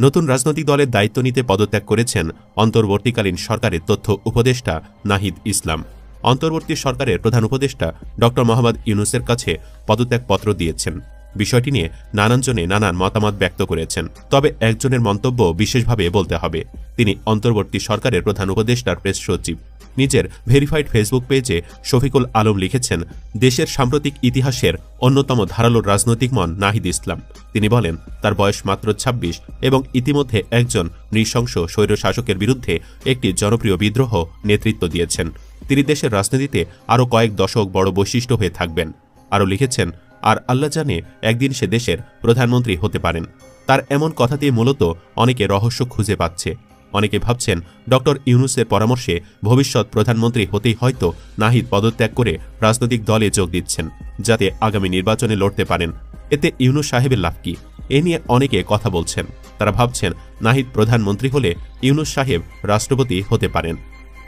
নতুন রাজনৈতিক দলের দায়িত্ব নিতে পদত্যাগ করেছেন অন্তর্বর্তীকালীন সরকারের তথ্য উপদেষ্টা নাহিদ ইসলাম। অন্তর্বর্তী সরকারের প্রধান উপদেষ্টা ড. মোহাম্মদ ইউনুসের কাছে পদত্যাগপত্র দিয়েছেন। বিষয়টি নিয়ে নানানজনে নানান মতামত ব্যক্ত করেছেন। তবে একজনের মন্তব্য বিশেষভাবে বলতে হবে। তিনি অন্তর্বর্তী সরকারের প্রধান উপদেষ্টার প্রেস সচিব। নিজের ভেরিফাইড ফেসবুক পেজে শফিকুল আলম লিখেছেন, দেশের সাম্প্রতিক ইতিহাসের অন্যতম ধারালো রাজনৈতিক মন নাহিদ ইসলাম। তিনি বলেন, তার বয়স মাত্র ২৬ এবং ইতিমধ্যে একজন নৃশংস স্বৈরশাসকের বিরুদ্ধে একটি জনপ্রিয় বিদ্রোহ নেতৃত্ব দিয়েছেন। তিনি দেশের রাজনীতিতে আরও কয়েক দশক বড় বৈশিষ্ট্য হয়ে থাকবেন। আরও লিখেছেন, আর আল্লাহ জানে একদিন সে দেশের প্রধানমন্ত্রী হতে পারেন। তার এমন কথা দিয়ে মূলত অনেকে রহস্য খুঁজে পাচ্ছে। অনেকে ভাবছেন ডক্টর ইউনুসের পরামর্শে ভবিষ্যৎ প্রধানমন্ত্রী হতেই হয়তো নাহিদ পদত্যাগ করে রাজনৈতিক দলে যোগ দিচ্ছেন, যাতে আগামী নির্বাচনে লড়তে পারেন। এতে ইউনুস সাহেবের লাভ কি? এ নিয়ে অনেকে কথা বলছেন। তারা ভাবছেন নাহিদ প্রধানমন্ত্রী হলে ইউনুস সাহেব রাষ্ট্রপতি হতে পারেন।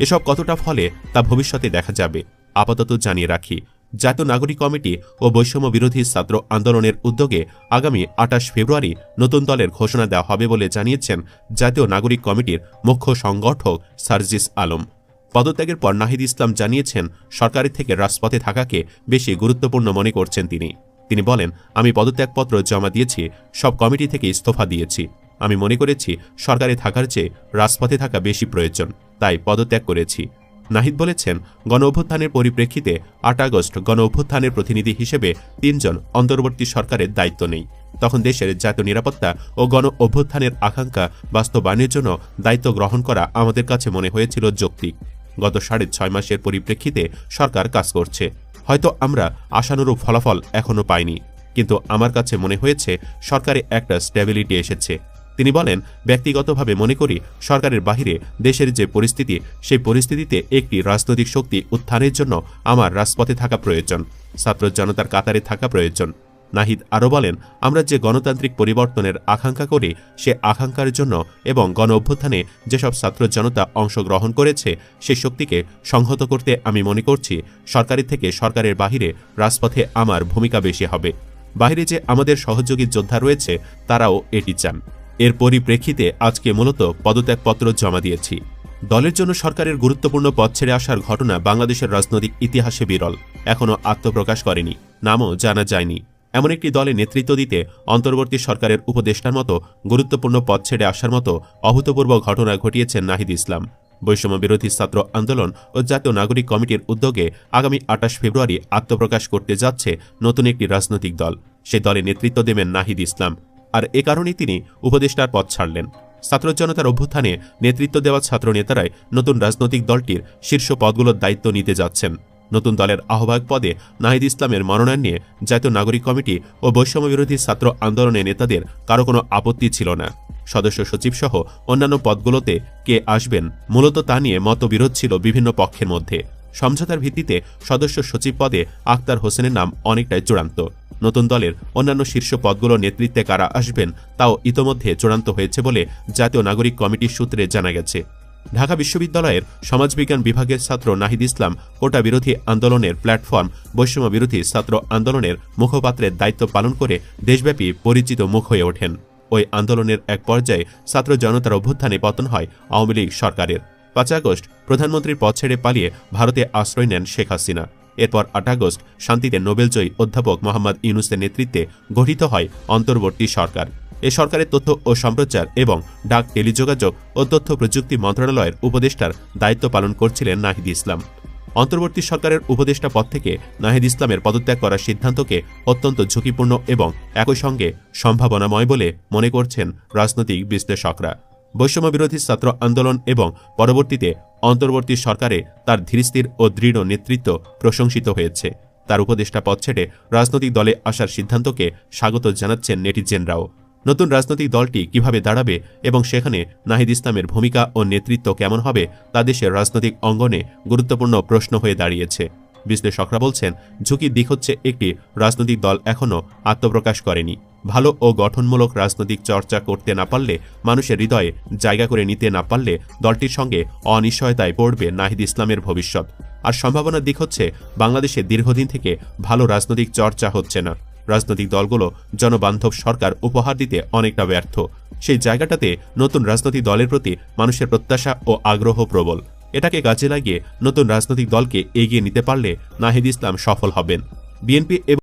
এসব কতটা ফলে তা ভবিষ্যতে দেখা যাবে, আপাতত জানিয়ে রাখি। জাতীয় নাগরিক কমিটি ও বৈষম্য বিরোধী ছাত্র আন্দোলনের উদ্যোগে আগামী আটাশ ফেব্রুয়ারি নতুন দলের ঘোষণা দেওয়া হবে বলে জানিয়েছেন জাতীয় নাগরিক কমিটির মুখ্য সংগঠক সার্জিস আলম। পদত্যাগের পর নাহিদ ইসলাম জানিয়েছেন, সরকারের থেকে রাজপথে থাকাকে বেশি গুরুত্বপূর্ণ মনে করছেন তিনি। তিনি বলেন, আমি পদত্যাগপত্র জমা দিয়েছি, সব কমিটি থেকে ইস্তফা দিয়েছি। আমি মনে করেছি, সরকারে থাকার চেয়ে রাজপথে থাকা বেশি প্রয়োজন, তাই পদত্যাগ করেছি। নাহিদ বলেছেন গণ অভ্যুত্থানের পরিপ্রেক্ষিতে আট আগস্ট গণ অভ্যুত্থানের প্রতিনিধি হিসেবে তিনজন অন্তর্বর্তী সরকারের দায়িত্ব নেই। তখন দেশের জাতীয় নিরাপত্তা ও গণ অভ্যুত্থানের আকাঙ্ক্ষা বাস্তবায়নের জন্য দায়িত্ব গ্রহণ করা আমাদের কাছে মনে হয়েছিল যৌক্তিক। গত সাড়ে ছয় মাসের পরিপ্রেক্ষিতে সরকার কাজ করছে। হয়তো আমরা আশানুরূপ ফলাফল এখনও পাইনি, কিন্তু আমার কাছে মনে হয়েছে সরকারে একটা স্ট্যাবিলিটি এসেছে। তিনি বলেন, ব্যক্তিগতভাবে মনে করি সরকারের বাহিরে দেশের যে পরিস্থিতি, সেই পরিস্থিতিতে একটি রাজনৈতিক শক্তি উত্থানের জন্য আমার রাজপথে থাকা প্রয়োজন, ছাত্র জনতার কাতারে থাকা প্রয়োজন। নাহিদ আরও বলেন, আমরা যে গণতান্ত্রিক পরিবর্তনের আকাঙ্ক্ষা করি, সে আকাঙ্ক্ষার জন্য এবং গণ অভ্যুত্থানে যেসব ছাত্র জনতা অংশগ্রহণ করেছে সেই শক্তিকে সংহত করতে আমি মনে করছি সরকারের থেকে সরকারের বাহিরে রাজপথে আমার ভূমিকা বেশি হবে। বাহিরে যে আমাদের সহযোগী যোদ্ধা রয়েছে, তারাও এটি চান। এর পরিপ্রেক্ষিতে আজকে মূলত পদত্যাগপত্র জমা দিয়েছি। দলের জন্য সরকারের গুরুত্বপূর্ণ পদ ছেড়ে আসার ঘটনা বাংলাদেশের রাজনৈতিক ইতিহাসে বিরল, এখনও আত্মপ্রকাশ করেনি, নামও জানা যায়নি। এমন একটি দলে নেতৃত্ব দিতে অন্তর্বর্তী সরকারের উপদেষ্টার মতো গুরুত্বপূর্ণ পদ ছেড়ে আসার মতো অভূতপূর্ব ঘটনা ঘটিয়েছেন নাহিদ ইসলাম। বৈষম্য বিরোধী ছাত্র আন্দোলন ও জাতীয় নাগরিক কমিটির উদ্যোগে আগামী আটাশ ফেব্রুয়ারি আত্মপ্রকাশ করতে যাচ্ছে নতুন একটি রাজনৈতিক দল। সে দলে নেতৃত্ব দেবেন নাহিদ ইসলাম। আর এ কারণেই তিনি উপদেষ্টার পদ ছাড়লেন। ছাত্র জনতার অভ্যুত্থানে নেতৃত্ব দেওয়া ছাত্র নেতারাই নতুন রাজনৈতিক দলটির শীর্ষ পদগুলোর দায়িত্ব নিতে যাচ্ছেন। নতুন দলের আহ্বায়ক পদে নাহিদ ইসলামের মনোনয়ন নিয়ে জাতীয় নাগরিক কমিটি ও বৈষম্য বিরোধী ছাত্র আন্দোলনের নেতাদের কারও কোনো আপত্তি ছিল না। সদস্য সচিব সহ অন্যান্য পদগুলোতে কে আসবেন মূলত তা নিয়ে মতবিরোধ ছিল বিভিন্ন পক্ষের মধ্যে। সমঝোতার ভিত্তিতে সদস্য সচিব পদে আক্তার হোসেনের নাম অনেকটাই চূড়ান্ত। নতুন দলের অন্যান্য শীর্ষ পদগুলোর নেতৃত্বে কারা আসবেন, তাও ইতোমধ্যে চূড়ান্ত হয়েছে বলে জাতীয় নাগরিক কমিটির সূত্রে জানা গেছে। ঢাকা বিশ্ববিদ্যালয়ের সমাজবিজ্ঞান বিভাগের ছাত্র নাহিদ ইসলাম কোটা বিরোধী আন্দোলনের প্ল্যাটফর্ম বৈষম্য বিরোধী ছাত্র আন্দোলনের মুখপাত্রের দায়িত্ব পালন করে দেশব্যাপী পরিচিত মুখ হয়ে ওঠেন। ওই আন্দোলনের এক পর্যায়ে ছাত্র জনতার অভ্যুত্থানে পতন হয় আওয়ামী লীগ সরকারের। পাঁচ আগস্ট প্রধানমন্ত্রীর পদ ছেড়ে পালিয়ে ভারতে আশ্রয় নেন শেখ হাসিনা। এরপর আট আগস্ট শান্তিতে নোবেলজয়ী অধ্যাপক মোহাম্মদ ইউনুসের নেতৃত্বে গঠিত হয় অন্তর্বর্তী সরকার। এ সরকারের তথ্য ও সম্প্রচার এবং ডাক টেলিযোগাযোগ ও তথ্য প্রযুক্তি মন্ত্রণালয়ের উপদেষ্টার দায়িত্ব পালন করছিলেন নাহিদ ইসলাম। অন্তর্বর্তী সরকারের উপদেষ্টা পদ থেকে নাহিদ ইসলামের পদত্যাগ করার সিদ্ধান্তকে অত্যন্ত ঝুঁকিপূর্ণ এবং একই সঙ্গে সম্ভাবনাময় বলে মনে করছেন রাজনৈতিক বিশ্লেষকরা। বৈষম্য বিরোধী ছাত্র আন্দোলন এবং পরবর্তীতে অন্তর্বর্তী সরকারে তার ধীরস্থির ও দৃঢ় নেতৃত্ব প্রশংসিত হয়েছে। তার উপদেষ্টা পদ ছেড়ে রাজনৈতিক দলে আসার সিদ্ধান্তকে স্বাগত জানাচ্ছেন নেটিজেনরাও। নতুন রাজনৈতিক দলটি কীভাবে দাঁড়াবে এবং সেখানে নাহিদ ইসলামের ভূমিকা ও নেতৃত্ব কেমন হবে তা দেশের রাজনৈতিক অঙ্গনে গুরুত্বপূর্ণ প্রশ্ন হয়ে দাঁড়িয়েছে। বিশ্লেষকরা বলছেন, ঝুঁকির দিক হচ্ছে একটি রাজনৈতিক দল এখনও আত্মপ্রকাশ করেনি। ভালো ও গঠনমূলক রাজনৈতিক চর্চা করতে না পারলে মানুষের হৃদয়ে জায়গা করে নিতে না পারলে দলটির সঙ্গে অনিশ্চয়তায় পড়বে নাহিদ ইসলামের ভবিষ্যৎ। আর সম্ভাবনার দিক হচ্ছে বাংলাদেশে দীর্ঘদিন থেকে ভালো রাজনৈতিক চর্চা হচ্ছে না। রাজনৈতিক দলগুলো জনবান্ধব সরকার উপহার দিতে অনেকটা ব্যর্থ। সেই জায়গাটাতে নতুন রাজনৈতিক দলের প্রতি মানুষের প্রত্যাশা ও আগ্রহ প্রবল। এটাকে কাজে লাগিয়ে নতুন রাজনৈতিক দলকে এগিয়ে নিতে পারলে নাহিদ ইসলাম সফল হবেন। বিএনপি